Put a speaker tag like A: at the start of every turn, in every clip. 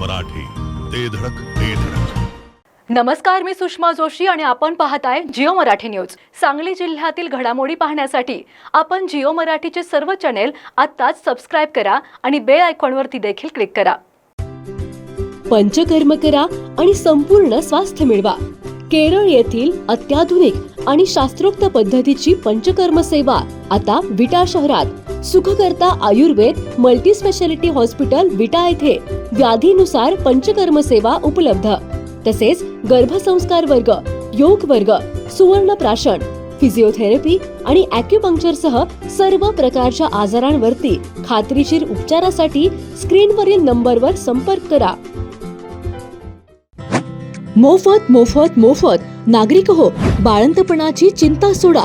A: मराठी. ते धडक ते धडक.
B: नमस्कार मी सुषमा जोशी आणि आपण पाहताय जिओ मराठी न्यूज. सांगली जिल्ह्यातील घडामोडी पाहण्यासाठी आपण जिओ मराठीचे सर्व चॅनेल आत्ताच सबस्क्राईब करा आणि बेल आयकॉनवरती देखील क्लिक करा.
C: पंचकर्म करा आणि संपूर्ण स्वास्थ्य मिळवा. केरळ येथील अत्याधुनिक आणि शास्त्रोक्त पद्धतीची पंचकर्म सेवा आता विटा शहरात. Sukhkarta Ayurved multi speciality hospital Vita येथे. व्याधीनुसार पंचकर्म सेवा उपलब्ध. तसेच गर्भसंस्कार वर्ग योग वर्ग सुवर्ण प्राशन फिजिओथेरपी आणि अॅक्युपंक्चर सह सर्व प्रकारच्या आजारांवरती खात्रीशीर उपचारासाठी स्क्रीनवरील नंबरवर संपर्क करा. मोफत मोफत मोफत. नागरिक हो बाळंतपणाची चिंता सोडा.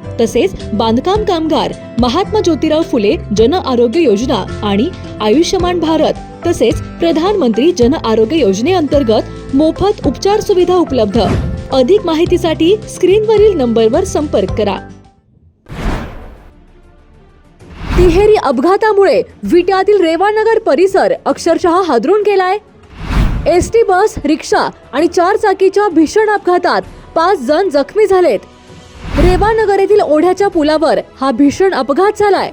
C: तसेच बांधकाम कामगार महात्मा ज्योतिराव फुले जन आरोग्य योजना आणि आयुष्यमान भारत तसेच प्रधानमंत्री जन आरोग्य योजनेअंतर्गत मोफत उपचार सुविधा उपलब्ध. अधिक माहितीसाठी स्क्रीनवरील नंबरवर संपर्क करा. तिहेरी अपघातामुळे विट्यातील रेवानगर परिसर अक्षरशः हादरून गेलाय. एस टी बस रिक्षा आणि चार चाकीच्या भीषण अपघातात पाच जण जखमी झालेत. रेवानगर येथील ओढ्याच्या पुलावर हा भीषण अपघात झालाय.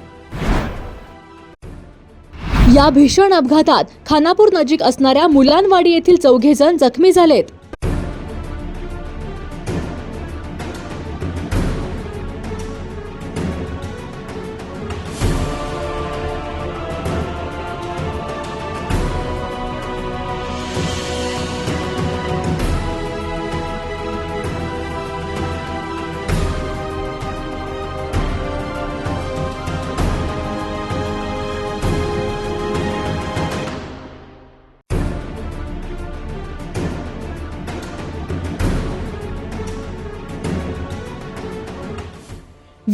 C: या भीषण अपघातात खानापूर नजीक असणाऱ्या मुलांवाडी येथील चौघे जण जखमी झालेत.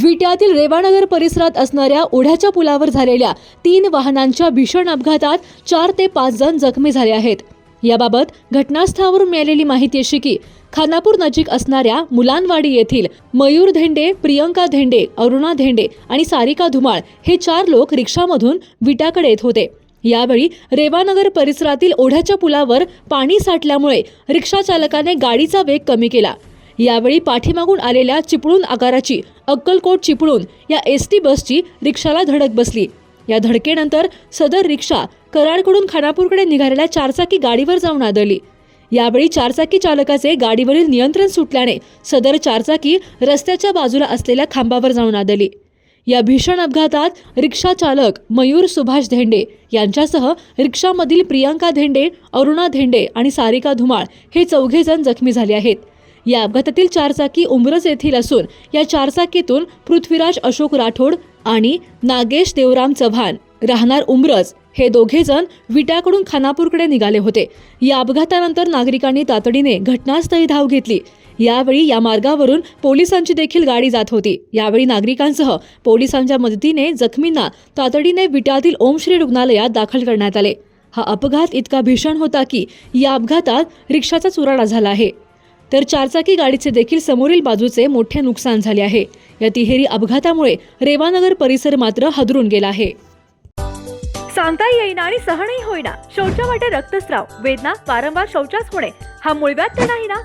C: विट्यातील रेवानगर परिसरात असणाऱ्या ओढ्याच्या पुलावर झालेल्या तीन वाहनांच्या भीषण अपघातात चार ते पाच जण जखमी झाले आहेत. याबाबत घटनास्थळावरून मिळालेली माहिती अशी की खानापूर नजीक असणाऱ्या मुलांवाडी येथील मयूर धेंडे प्रियंका धेंडे अरुणा धेंडे आणि सारिका धुमाळ हे चार लोक रिक्षामधून विटाकडे येत होते. यावेळी रेवानगर परिसरातील ओढ्याच्या पुलावर पाणी साठल्यामुळे रिक्षा चालकाने गाडीचा वेग कमी केला. यावेळी पाठीमागून आलेल्या चिपळूण आकाराची अक्कलकोट चिपळूण या एस टी बसची रिक्षाला धडक बसली. या धडकेनंतर सदर रिक्षा कराडकडून खानापूरकडे निघालेल्या चारचाकी गाडीवर जाऊन आदळली. यावेळी चारचाकी चालकाचे गाडीवरील नियंत्रण सुटल्याने सदर चारचाकी रस्त्याच्या बाजूला असलेल्या खांबावर जाऊन आदळली. या भीषण अपघातात रिक्षा चालक मयूर सुभाष धेंडे यांच्यासह रिक्षामधील प्रियांका धेंडे अरुणा धेंडे आणि सारिका धुमाळ हे चौघे जण जखमी झाले आहेत. या अपघातातील चारचाकी उमरज येथील असून या चारचाकीतून पृथ्वीराज अशोक राठोड आणि नागेश देवराम चव्हाण राहणार उमरज हे दोघे जण विट्याकडून खानापूरकडे निघाले होते. या अपघातानंतर नागरिकांनी तातडीने घटनास्थळी धाव घेतली. यावेळी या मार्गावरून पोलिसांची देखील गाडी जात होती. यावेळी नागरिकांसह पोलिसांच्या मदतीने जखमींना तातडीने विट्यातील ओमश्री रुग्णालयात दाखल करण्यात आले. हा अपघात इतका भीषण होता की या अपघातात रिक्षाचा चुराडा झाला आहे. तर चारचाकी गाडीचे देखील समोरील बाजूचे मोठे नुकसान झाले आहे. या तिहेरी अपघातामुळे रेवानगर परिसर मात्र हादरून गेला आहे.
B: सांगता येईना आणि सहनही होईना. शौचा वाटे रक्तस्राव वेदना वारंवार शौचास होणे हा मुळव्यात तर नाही ना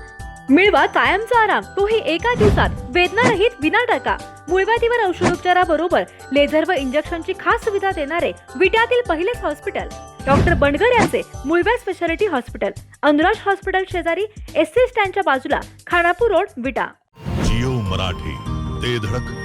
B: मिळवा कायमचा आराम. तोही एका दिवसात. वेदना रहित विना टाका मुळव्याधीवर औषधोपचाराबरोबर लेझर व इंजेक्शनची खास सुविधा देणारे विट्यातील पहिलेच हॉस्पिटल. डॉक्टर बंडगर यांचे मुळव्या स्पेशालिटी हॉस्पिटल. अनुराज हॉस्पिटल शेजारी एस सी स्टँडच्या बाजूला खानापूर रोड विटा.
A: जिओ मराठी ते धडक.